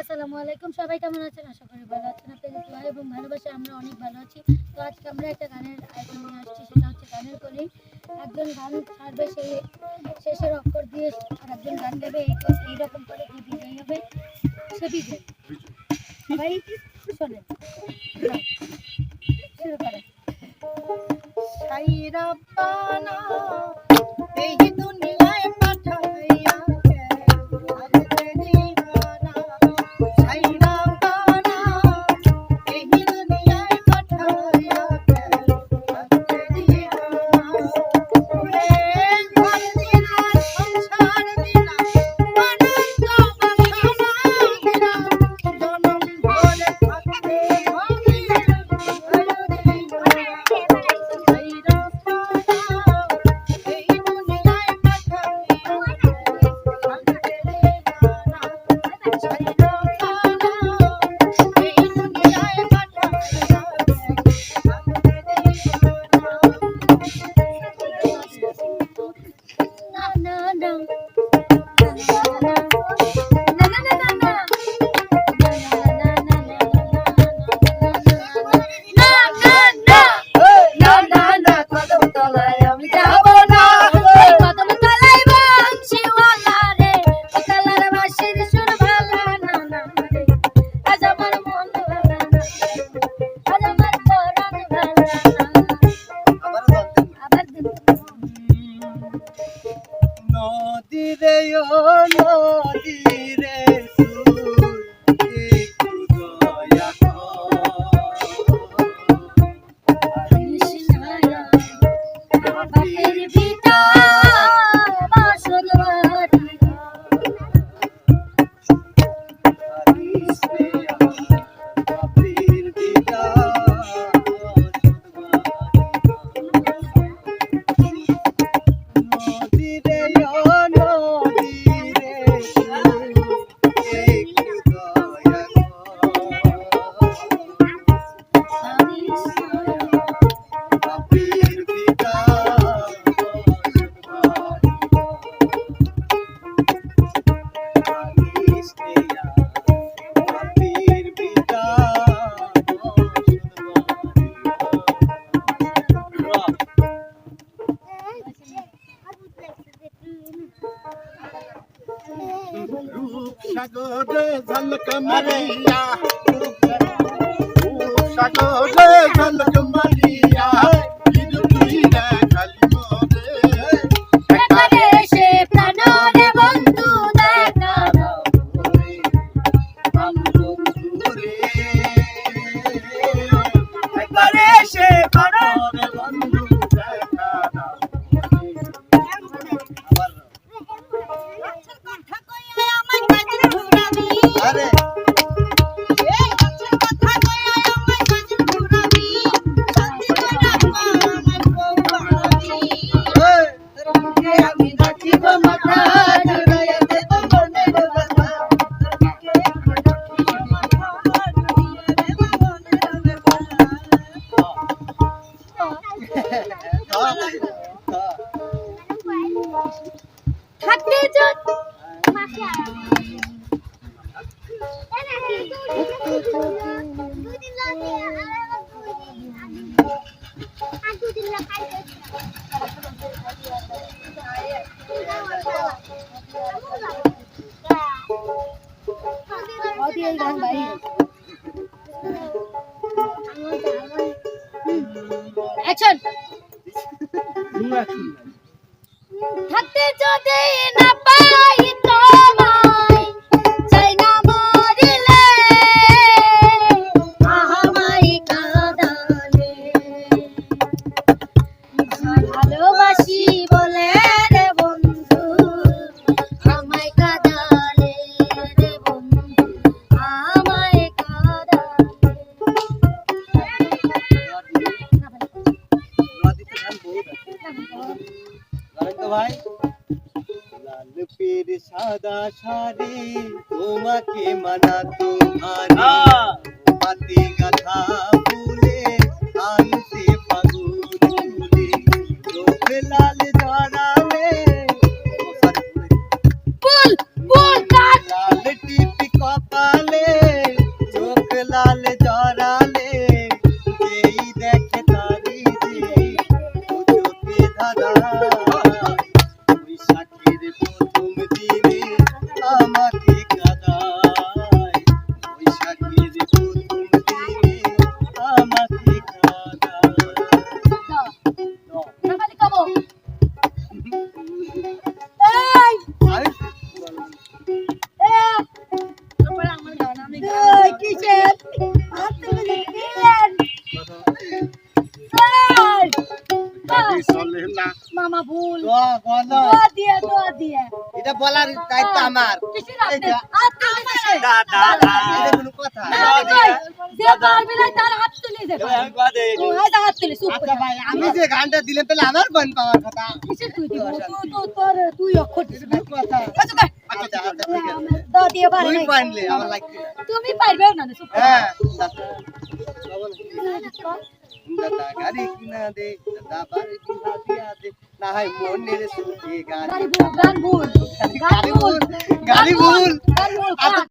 আসসালামু আলাইকুম সবাই কেমন আছেন আশা করি ভালো আছেন আপনাদের দোয়া এবং ভালোবাসা আমরা অনেক ভালো আছি তো আজকে আমরা একটা গানের আয়োজন নিয়ে আসছি সেটা হচ্ছে গানের কলি একজন গান ছাড়বে সে শেষের অক্ষর দিয়ে আর একজন গান গাবে এই এইরকম করে যে বিজয়ী হবে সে বিজয়ী সবাই শোনেন শুরু করেন তীরে সাগরে ঝলক মারিয়া। ঝলক মারিয়া। থাকতে গান Action! থাকতে যদি না পাই পীর সাদা শাড়ি তোমাকে মানাতো ভারী। পাতি গাথা ফুলে আনতে চুপ আচ্ছা করে। ভাই আমি যে গানটা দিলাম তাহলে আমার বোন পাওয়ার কথা। তুই অক্ষর এটা কথা। আচ্ছা। আচ্ছা আচ্ছা আমার। তুমি পারবেও না হ্যাঁ দাদা গাড়ি কিনা দে দাদা বাড়ি কিনা দিয়া দে না হয় মনের সুখে গাড়ি গাড়ি ভুল, গাড়ি ভুল, গাড়ি ভুল।